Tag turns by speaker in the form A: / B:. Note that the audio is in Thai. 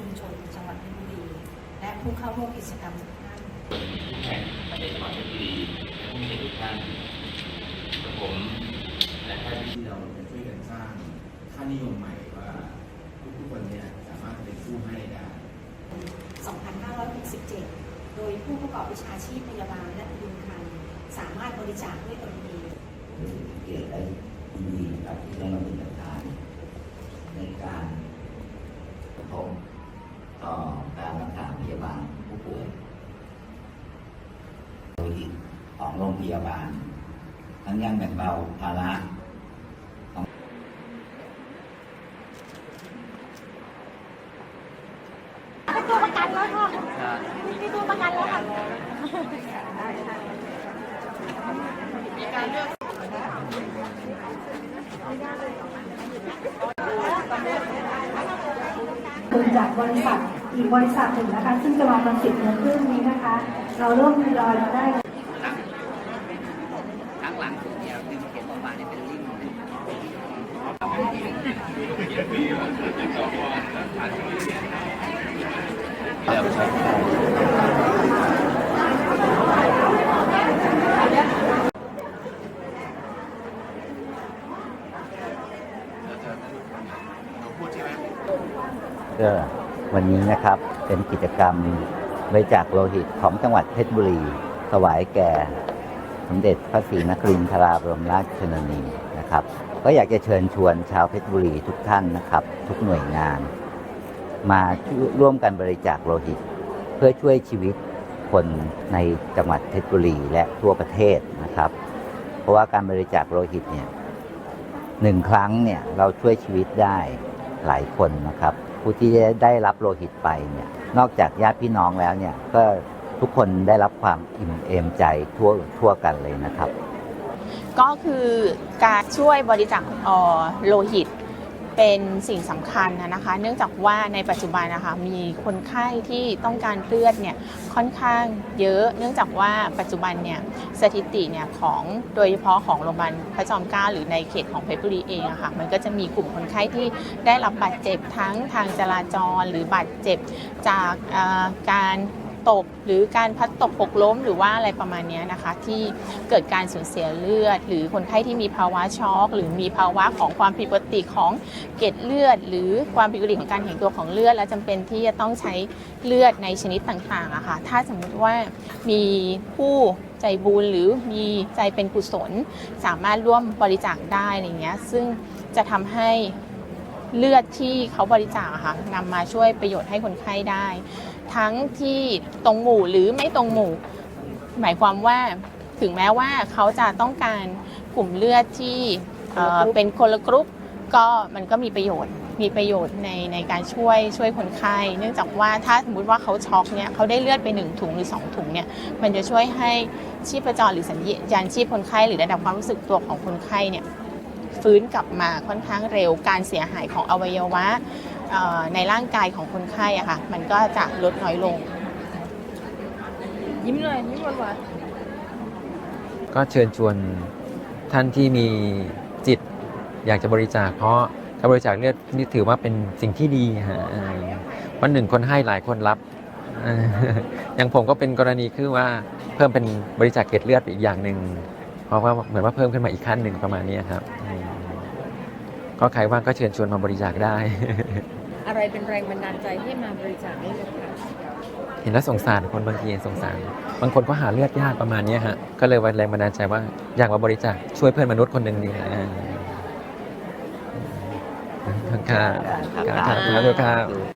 A: ชุมชนจังหวัดเพชรบุรีและผู้เข้าร่วมกิจกรรมทุกท่าน
B: ทุกแห่งในจังหวัดเพชรบุรีและผู้มีเกียรติทุกท่านกับผมและแพทย์
C: ที่เราจะช่วยกันสร้างค่านิยมใหม่ว่าทุกๆคนเนี่ยสามารถเป็นผู้ให้ได้
A: 2567 โดยผู้ประกอบวิชาชีพพยาบาลและพยุงครรภ์สามารถบริจาคด้วยตนเอง
D: เกียรติและยินดีกับที่ได้มาเป็นประธานในการพบต่อการรักษาพยาบาลผู้ป่วย โดยที่ของโรงพยาบาล ทั้งยังแบ่งเบาภาระ
E: เป็นตัวประกันแล้วค่ะมีตัวประกันแล้วค่ะ
F: คนจากบริษัทอีกบริษัทหนึ่งนะคะ ซึ่งจะมาตอนสิบโมงครึ่งนี้นะคะ เราเริ่มทยอยมาได้
G: ข้างหลังสุดเนี่ยดึงเขียนออกมาเนี่ยเป็นลิงก์
D: ก็วันนี้นะครับเป็นกิจกรรมบริจาคโลหิตของจังหวัดเพชรบุรี ถวายแก่สมเด็จพระศรีนครินทราบรมราชชนนีนะครับ ก็อยากจะเชิญชวนชาวเพชรบุรีทุกท่านนะครับ ทุกหน่วยงาน มาร่วมกันบริจาคโลหิต เพื่อช่วยชีวิตคนในจังหวัดเพชรบุรีและทั่วประเทศนะครับ เพราะว่าการบริจาคโลหิตเนี่ยหนึ่งครั้งเนี่ยเราช่วยชีวิตได้หลายคนนะครับ ผู้ที่ได้รับโลหิตไปเนี่ยนอกจากญาติพี่น้องแล้วเนี่ยก็ทุกคนได้รับความอิ่มเอมใจทั่วทั่วกันเลยนะครับ
H: ก็คือการช่วยบริจาคโลหิตเป็นสิ่งสำคัญนะคะ เนื่องจากว่าในปัจจุบันนะคะมีคนไข้ที่ต้องการเลือดเนี่ยค่อนข้างเยอะ เนื่องจากว่าปัจจุบันเนี่ยสถิติเนี่ยของโดยเฉพาะของโรงพยาบาลพระจอมเกล้าหรือในเขตของเพชรบุรีเองอะค่ะมันก็จะมีกลุ่มคนไข้ที่ได้รับบาดเจ็บทั้งทางจราจร หรือบาดเจ็บจากการ ตก หรือการพัดตกหกล้ม หรือว่าอะไรประมาณนี้นะคะ ที่เกิดการสูญเสียเลือด หรือคนไข้ที่มีภาวะช็อกหรือมีภาวะของความผิดปกติของเกล็ดเลือด หรือความผิดปกติของการแข็งตัวของเลือด และจำเป็นที่จะต้องใช้เลือดในชนิดต่างๆอะค่ะถ้าสมมุติว่ามีผู้ใจบุญหรือมีใจเป็นกุศล สามารถร่วมบริจาคได้อะไรเงี้ยซึ่งจะทำให้เลือดที่เขาบริจาคอะค่ะนำมาช่วยประโยชน์ให้คนไข้ได้ ทั้งที่ตรงหมู่หรือไม่ตรงหมู่ หมายความว่าถึงแม้ว่าเขาจะต้องการกลุ่มเลือดที่เอ่อเป็นคนละกรุ๊ปก็มันก็มีประโยชน์ มีประโยชน์ในในการช่วยช่วยคนไข้ เนื่องจากว่าถ้าสมมติว่าเขาช็อกเนี่ยเขาได้เลือดไปหนึ่งถุงหรือสองถุงเนี่ยมันจะช่วยให้ชีพจรหรือสัญญาณชีพคนไข้หรือระดับความรู้สึกตัวของคนไข้เนี่ยฟื้นกลับมาค่อนข้างเร็วการเสียหายของอวัยวะเอ่อ ในร่างกายของคนไข้อะค่ะ มันก็จะลดน้อยลง
E: ยิ้มเลยยิ้มหวาน
I: ก็เชิญชวนท่านที่มีจิต อยากจะบริจาคเพราะการบริจาคเลือดนี่ถือว่าเป็นสิ่งที่ดีฮะเออวันหนึ่งคนให้หลายคนรับเอออย่างผมก็เป็นกรณีคือว่าเพิ่มเป็นบริจาคเกล็ดเลือดอีกอย่างหนึ่งเพราะว่าเหมือนว่าเพิ่มขึ้นมาอีกขั้นหนึ่งประมาณนี้ครับอืม ก็ใครว่างก็เชิญชวนมาบริจาคได้
E: ๆอะไรเป็นแรงบันดาลใจให้มาบริจาคได้เลยค่ะ
I: เห็นแล้วสงสารคนบางทีสงสาร บางคนก็หาเลือดยากประมาณเนี้ยฮะ ก็เลยวันแรงบันดาลใจว่าอยากมาบริจาคช่วยเพื่อนมนุษย์คนหนึ่งดีอ่าครับครับครับครับ